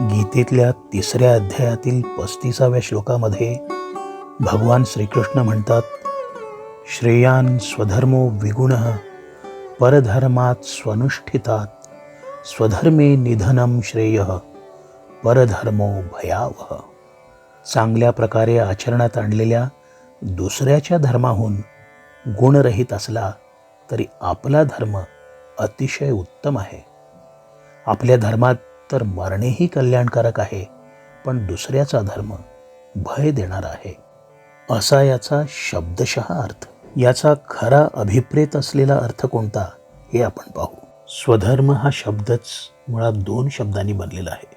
गीतेतल्या तिसऱ्या अध्यायातील पस्तीसाव्या श्लोकामध्ये भगवान श्रीकृष्ण म्हणतात श्रेयान स्वधर्मो विगुण परधर्मात स्वनुष्ठितात स्वधर्मे निधनम श्रेय परधर्मो भयावह चांगल्या प्रकारे आचरणात आणलेल्या दुसऱ्याच्या धर्माहून गुणरहित असला तरी आपला धर्म अतिशय उत्तम आहे. आपल्या धर्मात तर मरणेही कल्याणकारक आहे पण दुसऱ्याचा धर्म भय देणारा आहे. असा याचा शब्दशः अर्थ. याचा खरा अभिप्रेत असलेला अर्थ कोणता हे आपण पाहू. स्वधर्म हा शब्दच मुळात दोन शब्दांनी बनलेला आहे.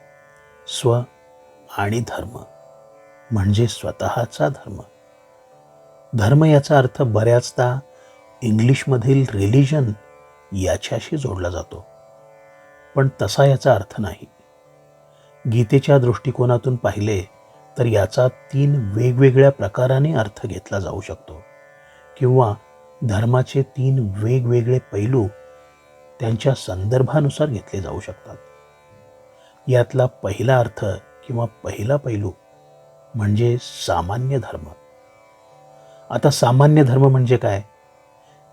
स्व आणि धर्म. म्हणजे स्वतःचा धर्म. धर्म याचा अर्थ बऱ्याचदा इंग्लिशमधील रिलिजन याच्याशी जोडला जातो. पण तसा याचा अर्थ नाही. गीतेच्या दृष्टिकोनातून पाहिले तर याचा तीन वेगवेगळ्या प्रकाराने अर्थ घेतला जाऊ शकतो. किंवा धर्माचे तीन वेगवेगळे पैलू त्यांच्या संदर्भानुसार घेतले जाऊ शकतात. यातला पहिला अर्थ किंवा पहिला पैलू म्हणजे सामान्य धर्म. आता सामान्य धर्म म्हणजे काय?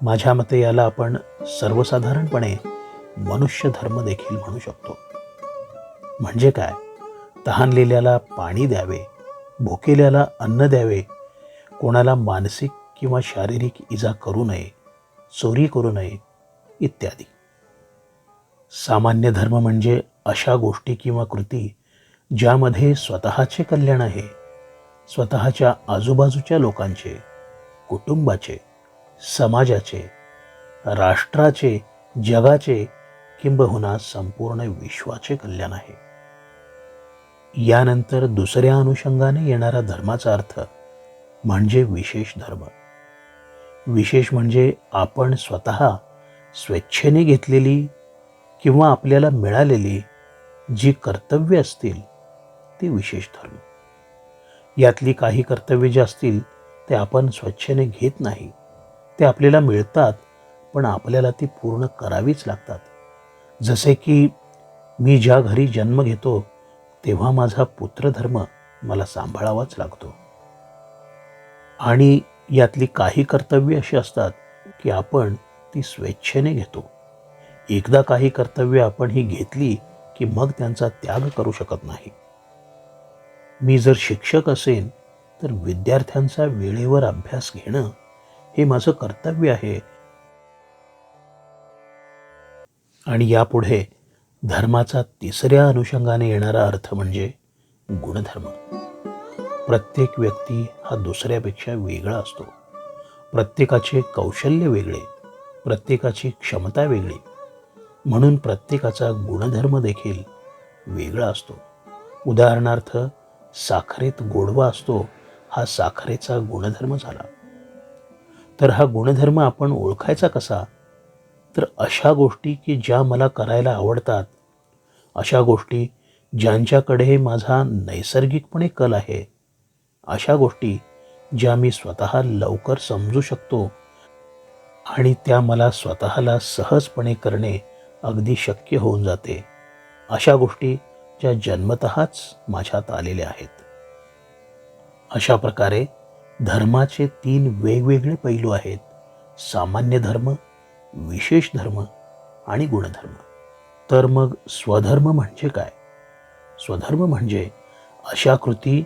माझ्या मते याला आपण सर्वसाधारणपणे मनुष्य धर्म देखील म्हणू शकतो. म्हणजे काय? तहानलेल्याला पाणी द्यावे भुकेल्याला अन्न द्यावे कोणाला मानसिक किंवा शारीरिक इजा करू नये चोरी करू नये इत्यादी. सामान्य धर्म म्हणजे अशा गोष्टी किंवा कृती ज्यामध्ये स्वतःचे कल्याण आहे स्वतःच्या आजूबाजूच्या लोकांचे कुटुंबाचे समाजाचे राष्ट्राचे जगाचे किंबहुना संपूर्ण विश्वाचे कल्याण आहे. यानंतर दुसऱ्या अनुषंगाने येणारा धर्माचा अर्थ म्हणजे विशेष धर्म. विशेष म्हणजे आपण स्वतः स्वेच्छेने घेतलेली किंवा आपल्याला मिळालेली जी कर्तव्य असतील ती विशेष धर्म. यातली काही कर्तव्य जी असतील ते आपण स्वच्छेने घेत नाही. ते आपल्याला मिळतात पण आपल्याला ती पूर्ण करावीच लागतात. जसे की मी ज्या घरी जन्म घेतो तेव्हा माझा पुत्रधर्म मला सांभाळावाच लागतो. आणि यातली काही कर्तव्य अशी असतात की आपण ती स्वेच्छेने घेतो. एकदा काही कर्तव्य आपण ही घेतली की मग त्यांचा त्याग करू शकत नाही. मी जर शिक्षक असेन तर विद्यार्थ्यांचा वेळेवर अभ्यास घेणं हे माझं कर्तव्य आहे आणि यापुढे धर्माचा तिसऱ्या अनुषंगाने येणारा अर्थ म्हणजे गुणधर्म. प्रत्येक व्यक्ती हा दुसऱ्यापेक्षा वेगळा असतो. प्रत्येकाचे कौशल्य वेगळे प्रत्येकाची क्षमता वेगळी म्हणून प्रत्येकाचा गुणधर्म देखील वेगळा असतो. उदाहरणार्थ साखरेत गोडवा असतो हा साखरेचा गुणधर्म झाला. तर हा गुणधर्म आपण ओळखायचा कसा? तर अशा गोष्टी की ज्या मला करायला आवडतात अशा गोष्टी ज्यांच्याकडे माझा नैसर्गिकपणे कल आहे अशा गोष्टी ज्या मी स्वतः लवकर समजू शकतो आणि त्या मला स्वतःला सहजपणे करणे अगदी शक्य होऊन जाते. अशा गोष्टी ज्या जन्मतःच माझ्यात आलेल्या आहेत. अशा प्रकारे धर्माचे तीन वेगवेगळे पैलू आहेत. सामान्य धर्म विशेष धर्म आणि गुणधर्म. तर मग स्वधर्म म्हणजे काय? स्वधर्म म्हणजे अशा कृती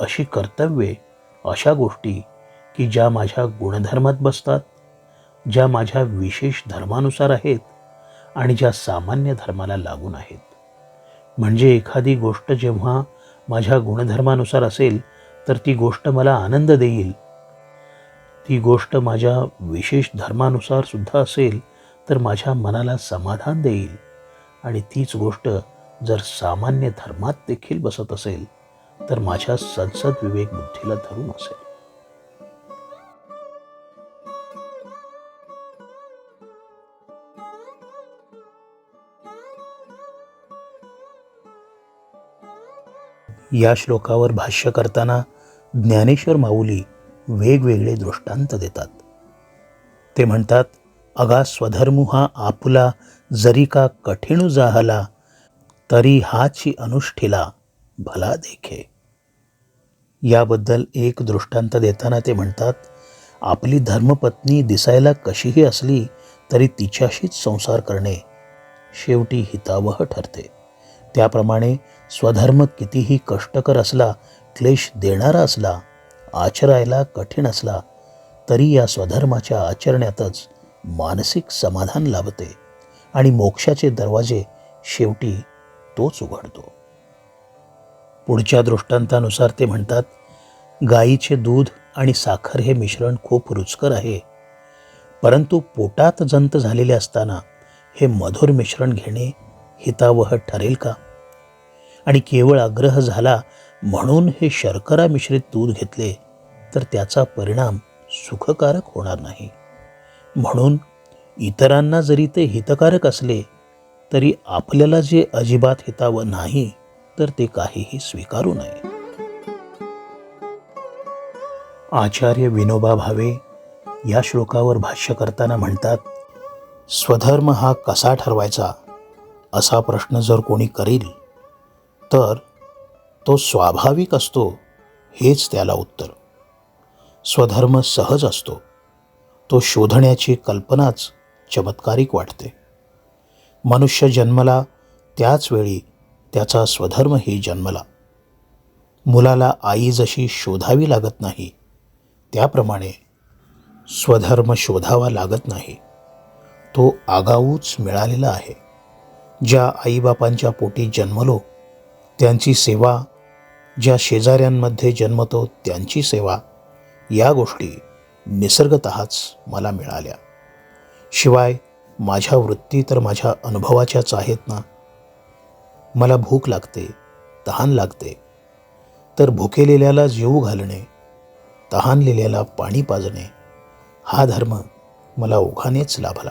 अशी कर्तव्ये अशा गोष्टी की ज्या माझ्या गुणधर्मात बसतात ज्या माझ्या विशेष धर्मानुसार आहेत आणि ज्या सामान्य धर्माला लागून आहेत. म्हणजे एखादी गोष्ट जेव्हा माझ्या गुणधर्मानुसार असेल तर ती गोष्ट मला आनंद देईल ती गोष्ट माझ्या विशेष धर्मानुसार सुद्धा असेल तर माझ्या मनाला समाधान देईल. आणि तीच गोष्ट जर सामान्य धर्मात देखील बसत असेल तर माझ्या संसद विवेक बुद्धीला धरून असेल. या श्लोकावर भाष्य करताना ज्ञानेश्वर माऊली वेगवेगळे दृष्टांत देतात. ते म्हणतात अगा स्वधर्मू हा आपुला जरी का कठीणू जाहला तरी हाची अनुष्ठिला भला देखे. याबद्दल एक दृष्टांत देताना ते म्हणतात आपली धर्मपत्नी दिसायला कशीही असली तरी तिच्याशीच संसार करणे शेवटी हितावह ठरते. त्याप्रमाणे स्वधर्म कितीही कष्टकर असला क्लेश देणारा असला आचरायला कठीण असला तरी या स्वधर्माच्या आचरण्यातच मानसिक समाधान लाभते आणि मोक्षाचे दरवाजे शेवटी तोच उघडतो. पुढच्या दृष्टांतानुसार ते म्हणतात गाईचे दूध आणि साखर हे मिश्रण खूप रुचकर आहे. परंतु पोटात जंत झालेले असताना हे मधुर मिश्रण घेणे हितावह ठरेल का? आणि केवळ आग्रह झाला म्हणून हे शर्करा मिश्रित दूध घेतले तर त्याचा परिणाम सुखकारक होणार नाही. म्हणून इतरांना जरी ते हितकारक असले तरी आपल्याला जे अजिबात हितावं नाही तर ते काहीही स्वीकारू नये. आचार्य विनोबा भावे या श्लोकावर भाष्य करताना म्हणतात स्वधर्म हा कसा ठरवायचा? असा प्रश्न जर कोणी करील तर तो स्वाभाविक असतो हेच त्याला उत्तर. स्वधर्म सहज असतो. तो शोधण्याची कल्पनाच चमत्कारिक वाटते. मनुष्य जन्मला त्याच वेळी त्याचा स्वधर्मही जन्मला. मुलाला आई जशी शोधावी लागत नाही त्याप्रमाणे स्वधर्म शोधावा लागत नाही. तो आगाऊच मिळालेला आहे. ज्या आईबापांच्या पोटी जन्मलो त्यांची सेवा ज्या शेजाऱ्यांमध्ये जन्मतो त्यांची सेवा या गोष्टी निसर्गतःच मला मिळाल्या. शिवाय माझ्या वृत्ती तर माझ्या अनुभवाच्याच आहेत ना? मला भूक लागते तहान लागते. तर भुकेलेल्याला जेऊ घालणे तहानलेल्याला पाणी पाजणे हा धर्म मला ओघानेच लाभला.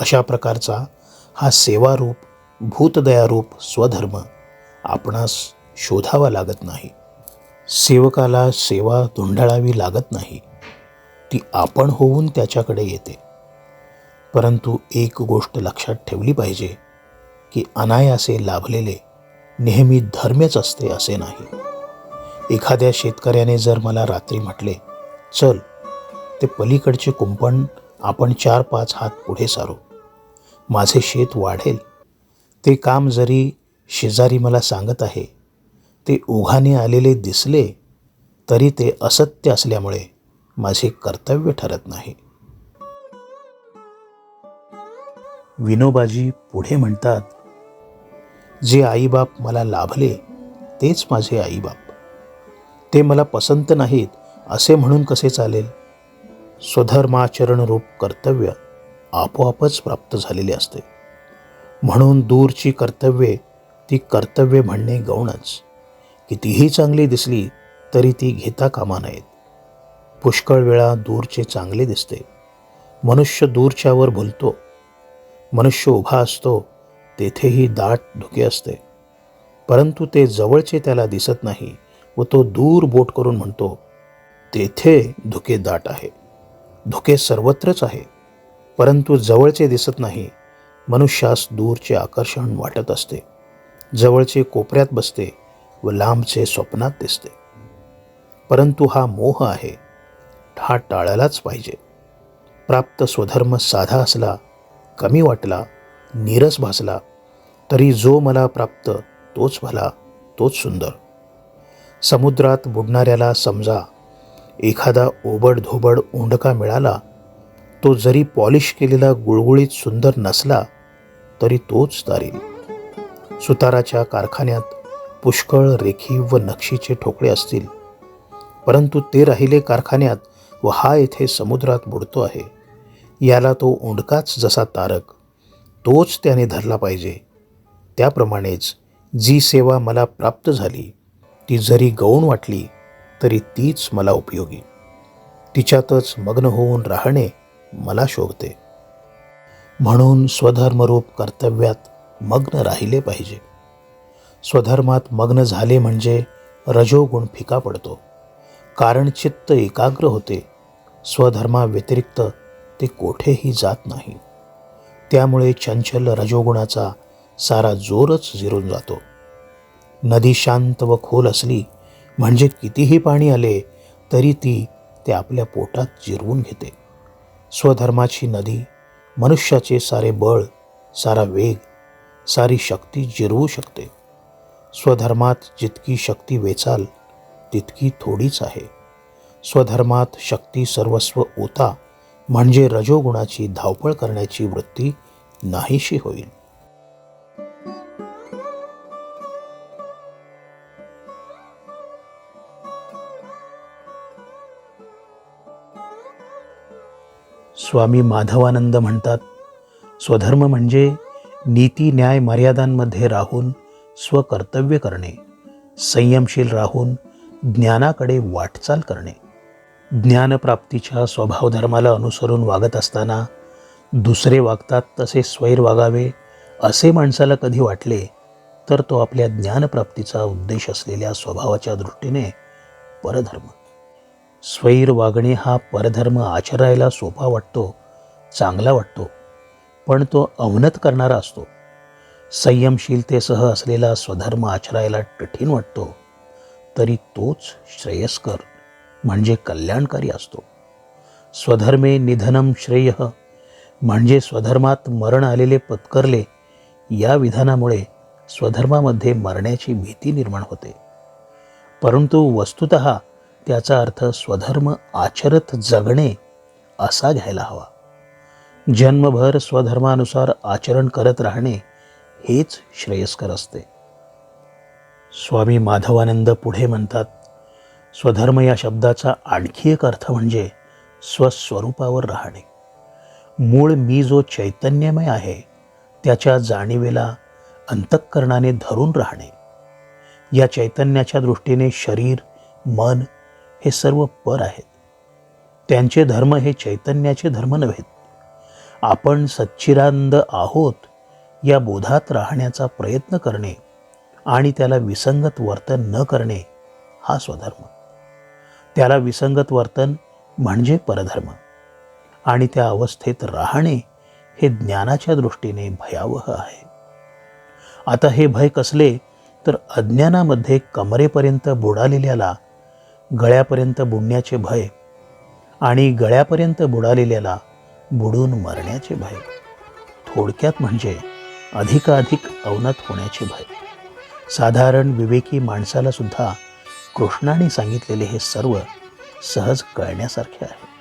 अशा प्रकारचा हा सेवारूप भूतदयारूप स्वधर्म आपणास शोधावा लागत नाही. सेवकाला सेवा धुंडाळावी लागत नाही. ती आपण होऊन त्याच्याकडे येते. परंतु एक गोष्ट लक्षात ठेवली पाहिजे की अनायासे लाभलेले नेहमी धर्म्यच असते असे नाही. एखाद्या शेतकऱ्याने जर मला रात्री म्हटले चल ते पलीकडचे कुंपण आपण चार पाच हात पुढे सारू. माझे शेत वाढेल. ते काम जरी शेजारी मला सांगत आहे ते ओघाने आलेले दिसले तरी ते असत्य असल्यामुळे माझे कर्तव्य ठरत नाही. विनोबाजी पुढे म्हणतात जे आईबाप मला लाभले तेच माझे आईबाप. ते मला पसंत नाहीत असे म्हणून कसे चालेल? स्वधर्माचरणरूप कर्तव्य आपोआपच प्राप्त झालेले असते. म्हणून दूरची कर्तव्ये ती कर्तव्य म्हणणे गौणच. कितीही चांगली दिसली तरी ती घेता कामा नयेत. पुष्कळ वेळा दूरचे चांगले दिसते. मनुष्य दूरच्यावर बोलतो. मनुष्य उभा असतो तेथेही दाट धुके असते. परंतु ते जवळचे त्याला दिसत नाही व तो दूर बोट करून म्हणतो तेथे धुके दाट आहे. धुके सर्वत्रच आहे. परंतु जवळचे दिसत नाही. मनुष्यास दूरचे आकर्षण वाटत असते. जवळचे कोपऱ्यात बसते. व लांबचे स्वप्नात दिसते. परंतु हा मोह आहे हा टाळायलाच पाहिजे. प्राप्त स्वधर्म साधा असला कमी वाटला नीरस भासला तरी जो मला प्राप्त तोच भला तोच सुंदर. समुद्रात बुडणाऱ्याला समजा एखादा ओबड धोबड ओंडका मिळाला तो जरी पॉलिश केलेला गुळगुळीत सुंदर नसला तरी तोच तारील सुताराच्या कारखान्यात पुष्कळ रेखीव व नक्षीचे ठोकळे असतील. परंतु ते राहिले कारखान्यात व हा येथे समुद्रात बुडतो आहे. याला तो ओंडकाच जसा तारक तोच त्याने धरला पाहिजे. त्याप्रमाणेच जी सेवा मला प्राप्त झाली ती जरी गौण वाटली तरी तीच मला उपयोगी. तिच्यातच मग्न होऊन राहणे मला शोभते. म्हणून स्वधर्मरूप कर्तव्यात मग्न राहिले पाहिजे. स्वधर्मात मग्न झाले म्हणजे रजोगुण फिका पडतो. कारण चित्त एकाग्र होते स्वधर्माव्यतिरिक्त ते कोठेही जात नाही. त्यामुळे चंचल रजोगुणाचा सारा जोरच जिरून जातो. नदी शांत व खोल असली म्हणजे कितीही पाणी आले तरी ती ते आपल्या पोटात जिरवून घेते. स्वधर्माची नदी मनुष्याचे सारे बळ सारा वेग सारी शक्ती जिरवू शकते. स्वधर्मात जितकी शक्ती वेचाल तितकी थोडीच आहे. स्वधर्मात शक्ती सर्वस्व ओता म्हणजे रजोगुणाची धावपळ करण्याची वृत्ती नाहीशी होईल. स्वामी माधवानंद म्हणतात स्वधर्म म्हणजे नीती न्याय मर्यादांमध्ये राहून स्वकर्तव्य करणे संयमशील राहून ज्ञानाकडे वाटचाल करणे. ज्ञानप्राप्तीच्या स्वभावधर्माला अनुसरून वागत असताना दुसरे वागतात तसे स्वैर वागावे असे माणसाला कधी वाटले तर तो आपल्या ज्ञानप्राप्तीचा उद्देश असलेल्या स्वभावाच्या दृष्टीने परधर्म. स्वैर वागणे हा परधर्म आचरायला सोपा वाटतो चांगला वाटतो पण तो अवनत करणारा असतो. संयमशीलतेसह असलेला स्वधर्म आचरायला कठीण वाटतो तरी तोच श्रेयस्कर म्हणजे कल्याणकारी असतो. स्वधर्मे निधनम श्रेय म्हणजे स्वधर्मात मरण आलेले पत्करले या विधानामुळे स्वधर्मामध्ये मरण्याची भीती निर्माण होते. परंतु वस्तुत त्याचा अर्थ स्वधर्म आचरत जगणे असा घ्यायला हवा. जन्मभर स्वधर्मानुसार आचरण करत राहणे हेच श्रेयस्कर असते. स्वामी माधवानंद पुढे म्हणतात स्वधर्म या शब्दाचा आणखी एक अर्थ म्हणजे स्वस्वरूपावर राहणे. मूळ मी जो चैतन्यमय आहे त्याच्या जाणीवेला अंतःकरणाने धरून राहणे. या चैतन्याच्या दृष्टीने शरीर मन हे सर्व पर आहेत. त्यांचे धर्म हे चैतन्याचे धर्म नव्हेत. आपण सच्चिरानंद आहोत या बोधात राहण्याचा प्रयत्न करणे आणि त्याला विसंगत वर्तन न करणे हा स्वधर्म. त्याला विसंगत वर्तन म्हणजे परधर्म आणि त्या अवस्थेत राहणे हे ज्ञानाच्या दृष्टीने भयावह आहे. आता हे भय कसले तर अज्ञानामध्ये कमरेपर्यंत बुडालेल्याला गळ्यापर्यंत बुडण्याचे भय आणि गळ्यापर्यंत बुडालेल्याला बुडून मरण्याचे भय. थोडक्यात म्हणजे अधिकाधिक अवनत होण्याचे भय. साधारण विवेकी माणसाला सुद्धा कृष्णाने सांगितलेले हे सर्व सहज कळण्यासारखे आहे.